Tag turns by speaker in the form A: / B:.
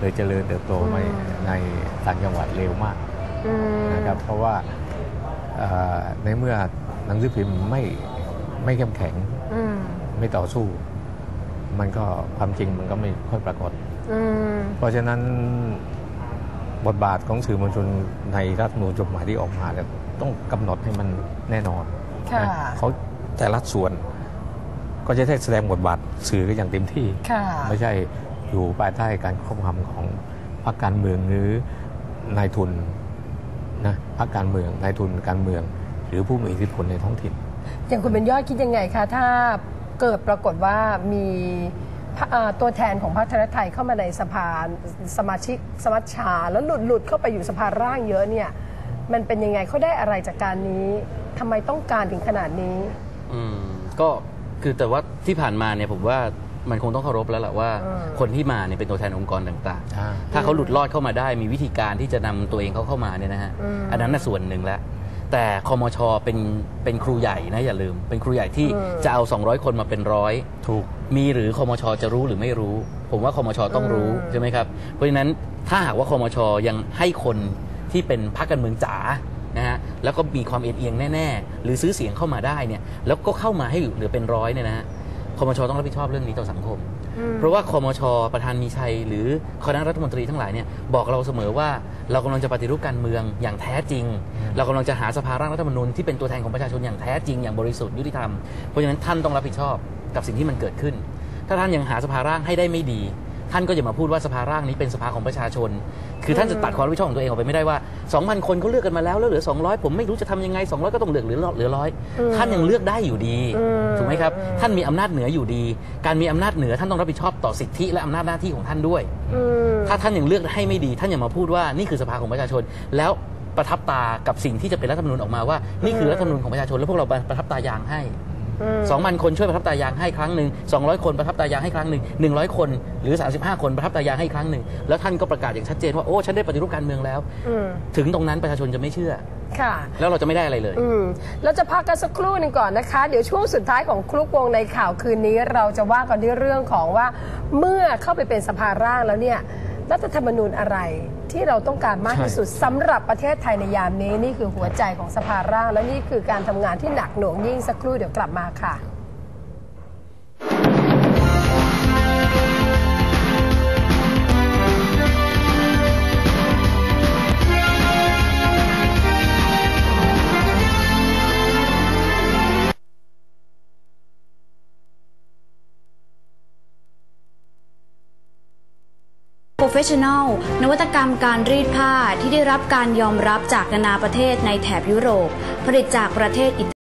A: เลยเจริญเติบโตไป
B: อืม
A: ในต่างจังหวัดเร็วมาก
B: อืม
A: นะครับเพราะว่าเอ่อในเมื่อหนังสือพิมพ์ไม่ไม่เข้มแข็ง
B: อืม
A: ไม่ต่อสู้ มันก็ความจริงมันก็ไม่ค่อยปรากฏ
B: อืม
A: เพราะฉะนั้นบทบาทของสื่อมวลชนในรัฐธรรมนูญจดหมายที่ออกมาเนี่ยต้องกำหนดให้มันแน่นอน
B: ค่ะ
A: นะเขาแต่ละส่วนก็จะได้แสดงบทบาทสื่อกันอย่างเต็มที่
B: ค่ะ
A: ไม่ใช่ อยู่ภายใต้การควบคุมของพรรคการเมืองหรือนายทุนนะพรรคการเมืองนายทุนการเมือง หรือผู้มีอิทธิพลในท้องถิ่น
B: อย่างคุณเป็นยอดคิดยังไงคะถ้าเกิดปรากฏว่ามีพระเอ่อตัวแทนของพรรคไทยรักไทยเข้ามาในสภาสมาชิกสมัชชา แล้วหลุดหลุดเข้าไปอยู่สภาร่างเยอะเนี่ยมันเป็นยังไงเขาได้อะไรจากการนี้ทำไมต้องการถึงขนาดนี้
C: อืมก็คือแต่ว่าที่ผ่านมาเนี่ยผมว่า มันคงต้องเคารพแล้วแหละว่า
B: อืม
C: คนที่มาเนี่ยเป็นตัวแทนองค์กรต่าง
A: อ่า
C: ๆถ้าเขาหลุดรอดเข้ามาได้มีวิธีการที่จะนำตัวเองเขาเข้ามาเนี่ยนะฮะ
B: อืม
C: อันนั้นน่ะส่วนหนึ่งแล้วแต่คอมชเป็นเป็นครูใหญ่นะอย่าลืม เป็นครูใหญ่ที่
B: อืม
C: จะเอา 200 คนมาเป็นร้อย
A: ถูก
C: มีหรือคอมชจะรู้หรือไม่รู้ ผมว่าคอมชต้องรู้
B: อืม
C: ใช่ไหมครับเพราะฉะนั้นถ้าหากว่าคอมชยังให้คนที่เป็นพรรคการเมืองจ๋านะฮะแล้วก็มีความเอ็นเอียงแน่ ๆ หรือซื้อเสียงเข้ามาได้เนี่ยแล้วก็เข้ามาให้เหลือเป็นร้อยเนี่ยนะฮะ คอมชต้องรับผิดชอบเรื่องนี้ต่อสังคม
B: อืม
C: เพราะว่าคอมชประธานมีชัย หรือคณะรัฐมนตรีทั้งหลายเนี่ยบอกเราเสมอว่าเรากำลังจะปฏิรูปการเมืองอย่างแท้จริง เรากำลังจะหาสภาร่างรัฐธรรมนูญที่เป็นตัวแทนของประชาชนอย่างแท้จริงอย่างบริสุทธิ์ยุติธรรมเพราะฉะนั้นท่านต้องรับผิดชอบกับสิ่งที่มันเกิดขึ้น ถ้าท่านยังหาสภาร่างให้ได้ไม่ดี ท่านก็อย่ามาพูดว่าสภาร่างนี้เป็นสภาของประชาชน คือท่านจะตัดความรับผิดชอบของตัวเองออกไปไม่ได้ว่า 2,000 คนเขาเลือกกันมาแล้วแล้วเหลือ 200 ผมไม่รู้จะทำยังไง 200 ก็ต้องเหลือเหลือเหลือร้อย
B: อืม
C: ท่านยังเลือกได้อยู่ดี
B: อืม
C: ถูกไหมครับท่านมีอำนาจเหนืออยู่ดี การมีอำนาจเหนือท่านต้องรับผิดชอบต่อสิทธิและอำนาจหน้าที่ของท่านด้วย
B: อืม
C: ถ้าท่านยังเลือกให้ไม่ดี ท่านอย่ามาพูดว่านี่คือสภาของประชาชนแล้วประทับตากับสิ่งที่จะเป็นรัฐธรรมนูญออกมาว่า นี่คือรัฐธรรมนูญของประชาชนแล้วพวกเราประทับตายางให้
B: อืม
C: สองพันคนช่วยประทับตายางให้ครั้งหนึ่งสองร้อยคนประทับตายางให้ครั้งหนึ่งหนึ่งร้อยคนหรือสามสิบห้าคนประทับตายางให้ครั้งหนึ่งแล้วท่านก็ประกาศอย่างชัดเจนว่าโอ้ฉันได้ปฏิรูปการเมืองแล้ว
B: อืม
C: ถึงตรงนั้นประชาชนจะไม่เชื่อ
B: ค่ะ
C: แล้วเราจะไม่ได้อะไรเลย
B: อืมเราจะพักกันสักครู่หนึ่งก่อนนะคะ เดี๋ยวช่วงสุดท้ายของคลุกวงในข่าวคืนนี้ เราจะว่ากันที่เรื่องของว่า เมื่อเข้าไปเป็นสภาร่างแล้วเนี่ยรัฐธรรมนูญอะไร ที่เราต้องการมากที่สุดสำหรับประเทศไทยในยามนี้นี่คือหัวใจของสภาร่างและนี่คือการทำงานที่หนักหน่วงยิ่งสักครู่เดี๋ยวกลับมาค่ะ
D: Professional นวัตกรรมการรีดผ้าที่ได้รับการยอมรับจากนานาประเทศในแถบยุโรป ผลิตจากประเทศอิตาลี